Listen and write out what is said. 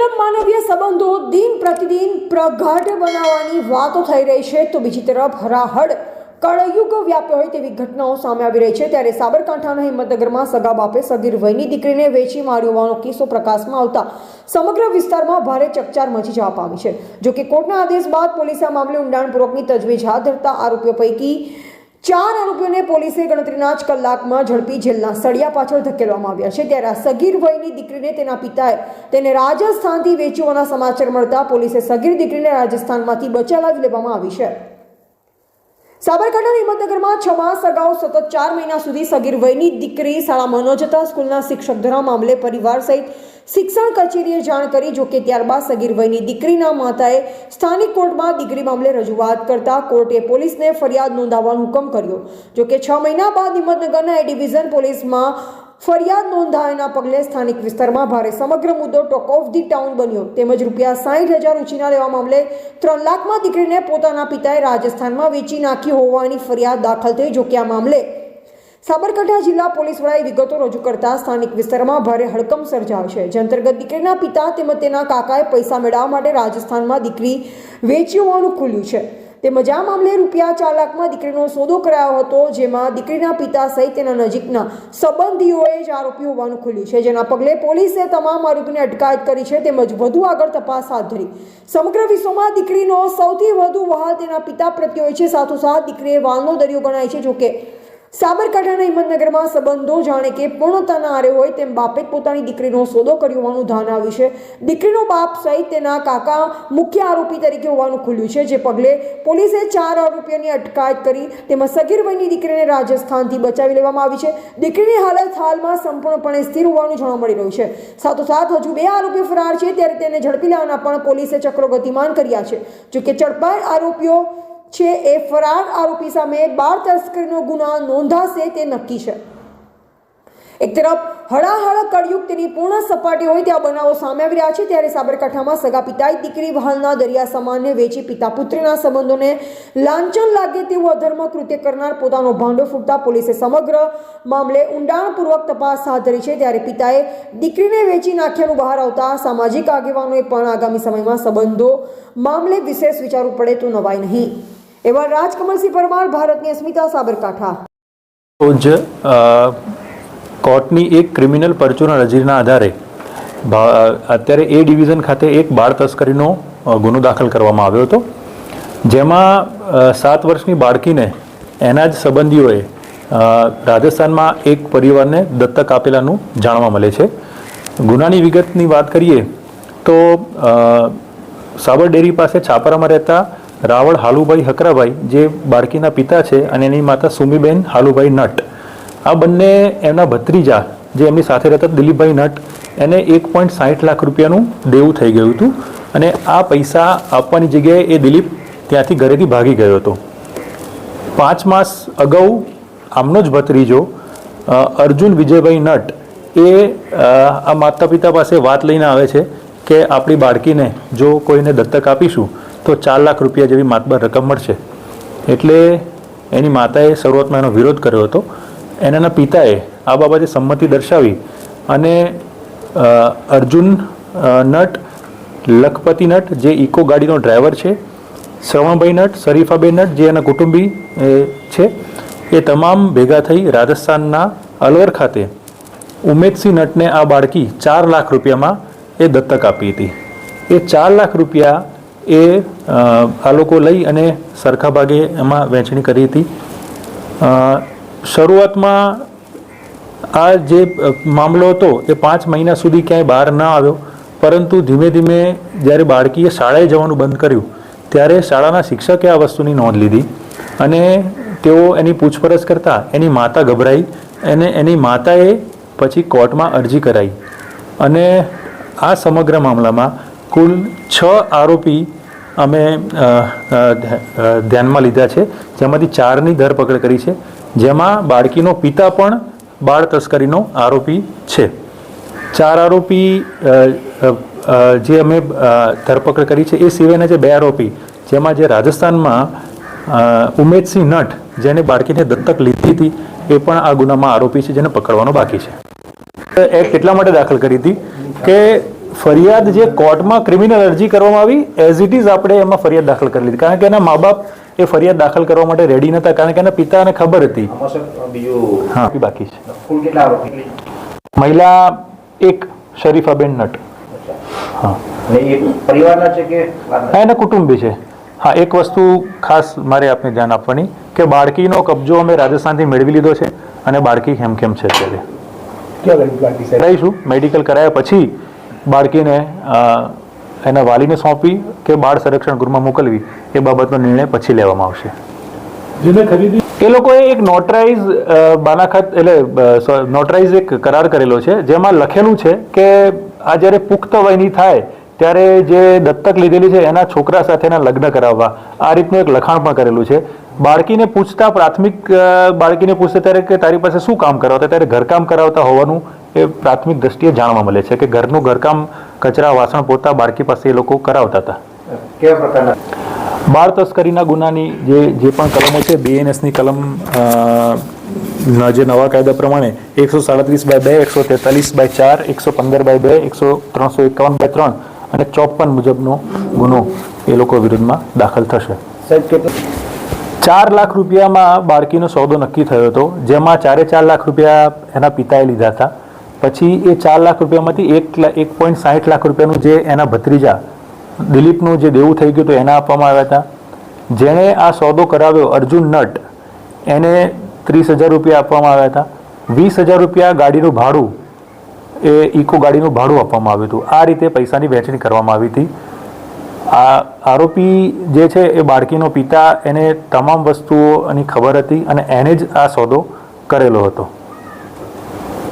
તરફ માનવીય સંબંધો દિન પ્રતિદિન પ્રગાઢ બનાવવાની વાતો થઈ રહી છે, તો બીજી તરફ હરાહડ કળયુગ વ્યાપ્યો હોય તેવી ઘટનાઓ સામે આવી રહી છે. ત્યારે સાબરકાંઠાના હિંમતનગરમાં સગા બાપે સગીર વયની દીકરીને વેચી માર્યો હોવાનો કિસ્સો પ્રકાશમાં આવતા સમગ્ર વિસ્તારમાં ભારે ચકચાર મચી જવા પામી છે. જોકે કોર્ટના આદેશ બાદ પોલીસે આ મામલે ઊંડાણપૂર્વકની તજવીજ હાથ ધરતા આરોપીઓ પૈકી ચાર આરોપીઓને પોલીસે ગણતરીના જ કલાકમાં ઝડપી જેલના સળિયા પાછળ ધકેલવામાં આવ્યા છે. ત્યારે આ સગીર વયની દીકરીને તેના પિતાએ તેને રાજસ્થાનથી વેચવાના સમાચાર મળતા પોલીસે સગીર દીકરીને રાજસ્થાનમાંથી બચાવી લેવામાં આવી છે. સાબરકાંઠાના હિંમતનગરમાં છ માસ અગાઉ સતત ચાર મહિના સુધી સગીર વયની દીકરી શાળામાં ન જતા સ્કૂલના શિક્ષક દ્વારા મામલે પરિવાર સહિત શિક્ષણ કચેરીએ જાણ કરી જોકે ત્યારબાદ સગીર વયની દીકરીના માતાએ સ્થાનિક કોર્ટમાં દીકરી મામલે રજૂઆત કરતા કોર્ટે પોલીસને ફરિયાદ નોંધાવવાનો હુકમ કર્યો. જોકે છ મહિના બાદ હિંમતનગરના એ ડિવિઝન પોલીસમાં ફરિયાદ નોંધાયાના પગલે સ્થાનિક વિસ્તારમાં ભારે સમગ્ર મુદ્દો ટોક ઓફ ધી ટાઉન બન્યો. તેમજ રૂપિયા સાઠ હજાર ઉછીના લેવા મામલે ત્રણ લાખમાં દીકરીને પોતાના પિતાએ રાજસ્થાનમાં વેચી નાખી હોવાની ફરિયાદ દાખલ થઈ જોકે આ મામલે સાબરકાંઠા જિલ્લા પોલીસ વડાએ વિગતો રજૂ કરતા સ્થાનિક વિસ્તારમાં ભારે હડકમ સર્જાવશે. જે અંતર્ગત દીકરીના પિતા તેમજ તેના કાકાએ પૈસા મેળવવા માટે રાજસ્થાનમાં દીકરી વેચી હોવાનું ખુલ્યું છે. તેમજ આ મામલે રૂપિયા ચાર લાખમાં દીકરીનો સોદો કરાયો હતો, જેમાં દીકરીના પિતા સહિત તેના નજીકના સંબંધીઓએ જ આરોપી હોવાનું ખુલ્યું છે. જેના પગલે પોલીસે તમામ આરોપીને અટકાયત કરી છે તેમજ વધુ આગળ તપાસ હાથ ધરી. સમગ્ર વિશ્વમાં દીકરીનો સૌથી વધુ વહાલ તેના પિતા પ્રત્યે હોય છે. સાથોસાથ દીકરીએ વાલનો દરિયો ગણાય છે, જોકે સાબરકાંઠાના હિંમતનગરમાં સંબંધો જાણે કે પૂર્ણતાના આરે હોય તેમ બાપે પોતાની દીકરીનો સોદો કર્યો હોવાનું ધ્યાન આવ્યું છે. દીકરીનો બાપ સહિત તેના કાકા મુખ્ય આરોપી તરીકે હોવાનું ખુલ્યું છે, જે પગલે પોલીસે ચાર આરોપીઓની અટકાયત કરી તેમાં સગીર વયની દીકરીને રાજસ્થાનથી બચાવી લેવામાં આવી છે. દીકરીની હાલત હાલમાં સંપૂર્ણપણે સ્થિર હોવાનું જાણવા મળી રહ્યું છે. સાથોસાથ હજુ બે આરોપીઓ ફરાર છે, ત્યારે તેને ઝડપી લેવાના પણ પોલીસે ચક્રો ગતિમાન કર્યા છે. જોકે ઝડપાયેલ આરોપીઓ છે એ ફરાર આરોપી સામે બાળ તસ્કરીનો ગુના નોંધાશે તે નક્કી છે. એક તરફ હળાહળ કળયુગ તેની પૂર્ણ સપાટી હોય ત્યાં બનાવો સામે આવી રહ્યા છે, ત્યારે સાબરકાંઠામાં સગા પિતાએ દીકરી વહાલના દરિયા સમાનને વેચી પિતા પુત્રીના સંબંધોને લાંચન લાગે તેવું અધર્મ કૃત્ય કરનાર પોતાનો ભાંડો ફૂટતા પોલીસે સમગ્ર મામલે ઊંડાણપૂર્વક તપાસ હાથ ધરી છે, ત્યારે પિતાએ દીકરીને વેચી નાખ્યાનું બહાર આવતા સામાજિક આગેવાનોએ પણ આગામી સમયમાં સંબંધો મામલે વિશેષ વિચારવું પડે તો નવાય નહીં. એવા રાજકમલસિંહ પરમાર ભારતની અસ્મિતા સાબરકાંઠા. અ, કોર્ટની એક ક્રિમિનલ પરચુના રજીના આધારે અત્યારે એ ડિવિઝન ખાતે એક બાળ તસ્કરીનો ગુનો દાખલ કરવામાં આવ્યો હતો. જેમાં સાત વર્ષની બાળકીને એના જ સંબંધીઓએ રાજસ્થાનમાં એક પરિવારને દત્તક આપેલાનું જાણવા મળે છે. ગુનાની વિગતની વાત કરીએ તો સાબર ડેરી પાસે છાપરામાં રહેતા રાવળ હાલુભાઈ હકરાભાઈ, જે બાળકીના પિતા છે અને એની માતા સુમીબેન હાલુભાઈ નટ. આ બંને એમના ભત્રીજા, જે એમની સાથે રહેતા દિલીપભાઈ નટ, એને એક પોઈન્ટ સાઠ લાખ રૂપિયાનું દેવું થઈ ગયું હતું અને આ પૈસા આપવાની જગ્યાએ એ દિલીપ ત્યાંથી ઘરેથી ભાગી ગયો હતો. પાંચ માસ અગાઉ આમનો જ ભત્રીજો અર્જુન વિજયભાઈ નટ, એ આ માતા પિતા પાસે વાત લઈને આવે છે કે આપણી બાળકીને જો કોઈને દત્તક આપીશું તો ચાર લાખ રૂપિયા જેવી માતબર રકમ મળશે. એટલે એની માતાએ શરૂઆતમાં એનો વિરોધ કર્યો હતો. એના પિતાએ આ બાબતે સંમતિ દર્શાવી અને અર્જુન નટ, લખપતિ નટ, જે ઇકો ગાડીનો ડ્રાઈવર છે, શ્રવણભાઈ નટ, શરીફાબેન નટ, જે એના કુટુંબી છે, એ તમામ ભેગા થઈ રાજસ્થાનના અલવર ખાતે ઉમેદસિંહ નટને આ બાળકી ચાર લાખ રૂપિયામાં એ દત્તક આપી હતી. એ ચાર લાખ રૂપિયા એ આ લોકો લઈ અને સરખા ભાગે એમાં વહેંચણી કરી હતી. શરૂઆતમાં આ જે મામલો હતો એ પાંચ મહિના સુધી ક્યાંય બહાર ન આવ્યો, પરંતુ ધીમે ધીમે જ્યારે બાળકીએ શાળાએ જવાનું બંધ કર્યું, ત્યારે શાળાના શિક્ષકે આ વસ્તુની નોંધ લીધી અને તેઓ એની પૂછપરછ કરતા એની માતા ગભરાઈ અને એની માતાએ પછી કોર્ટમાં અરજી કરાઈ. અને આ સમગ્ર મામલામાં કુલ છ આરોપી અમે ધ્યાનમાં લીધા છે. જેમાંથી ચારની ધરપકડ કરી છે. જેમાં બાળકીનો પિતા પણ બાળ તસ્કરીનો આરોપી છે. ચાર આરોપી જે અમે ધરપકડ કરી છે એ સિવાયના જે બે આરોપી, જેમાં જે રાજસ્થાનમાં ઉમેદસિંહ નટ, જેને બાળકીને દત્તક લીધી હતી, એ પણ આ ગુનામાં આરોપી છે, જેને પકડવાનો બાકી છે. એક્ટ એટલા માટે દાખલ કરી હતી? કે ફરિયાદ જે કોર્ટમાં ક્રિમિનલ અરજી કરવામાં આવી એઝ ઇટ ઇઝ આપણે એમાં ફરિયાદ દાખલ કરી લીધી. કારણ કે એના મા બાપ એ ફરિયાદ દાખલ કરવા માટે રેડી નતા કારણ કે એના પિતાને ખબર હતી. હા બાકી છે. મહિલા એક શરીફાબેન નટ. હા. પરિવારના છે કે હા એના કુટુંબી છે. હા એક વસ્તુ ખાસ મારે આપને ધ્યાન આપવાની કે બાળકીનો કબજો અમે રાજસ્થાનથી મેળવી લીધો છે અને બાળકી હેમખેમ છે અત્યારે. રહીશું મેડિકલ કરાયા પછી બાળકીને એના વાલીને સોંપી કે બાળ સંરક્ષણ ગૃહમાં મોકલવી એ બાબતનો નિર્ણય પછી લેવામાં આવશે. જેને ખરીદી એ લોકોએ એક નોટરાઇઝ બાનાખત એટલે નોટરાઇઝ એક કરાર કરેલો છે જેમાં લખેલું છે કે આ જ્યારે પુખ્ત વયની થાય ત્યારે જે દત્તક લીધેલી છે એના છોકરા સાથેના લગ્ન કરાવવા આ રીતનું એક લખાણ પણ કરેલું છે. બાળકીને પૂછતા પ્રાથમિક બાળકીને પૂછતા ત્યારે કે તારી પાસે શું કામ કરાવતા? ત્યારે ઘરકામ કરાવતા હોવાનું એ પ્રાથમિક દ્રષ્ટિએ જાણવા મળે છે કે ઘરનું ઘરકામ કચરા વાસણ પોતા બાળકી પાસે એ લોકો કરાવતા હતા. કેવા પ્રકારના? બાળ તસ્કરીના ગુનાની જે જે પણ કલમો છે બીએનએસની કલમ ના જે નવા કાયદા પ્રમાણે એકસો સાડત્રીસ બાય બે એકસો તેતાલીસ બાય ચાર એકસો પંદર બાય બે એકસો ત્રણસો એકાવન બાય ત્રણ અને ચોપન મુજબનો ગુનો એ લોકો વિરુદ્ધમાં દાખલ થશે. ચાર લાખ રૂપિયામાં બાળકીનો સોદો નક્કી થયો હતો જેમાં ચારે ચાર લાખ રૂપિયા એના પિતાએ લીધા હતા. પછી એ ચાર લાખ રૂપિયામાંથી એક એક પોઈન્ટ સાઠ લાખ રૂપિયાનું જે એના ભત્રીજા, દિલીપનું જે દેવું થઈ ગયું હતું એના આપવામાં આવ્યા હતા. જેણે આ સોદો કરાવ્યો, અર્જુન નટ, એને ત્રીસ હજાર રૂપિયા આપવામાં આવ્યા હતા. વીસ હજાર રૂપિયા ગાડીનું ભાડું, એ ઇકો ગાડીનું ભાડું આપવામાં આવ્યું હતું. આ રીતે પૈસાની વહેંચણી કરવામાં આવી હતી. આ આરોપી જે છે, એ બાળકીનો પિતા, એને તમામ વસ્તુઓની ખબર હતી અને એને જ આ સોદો કરેલો હતો.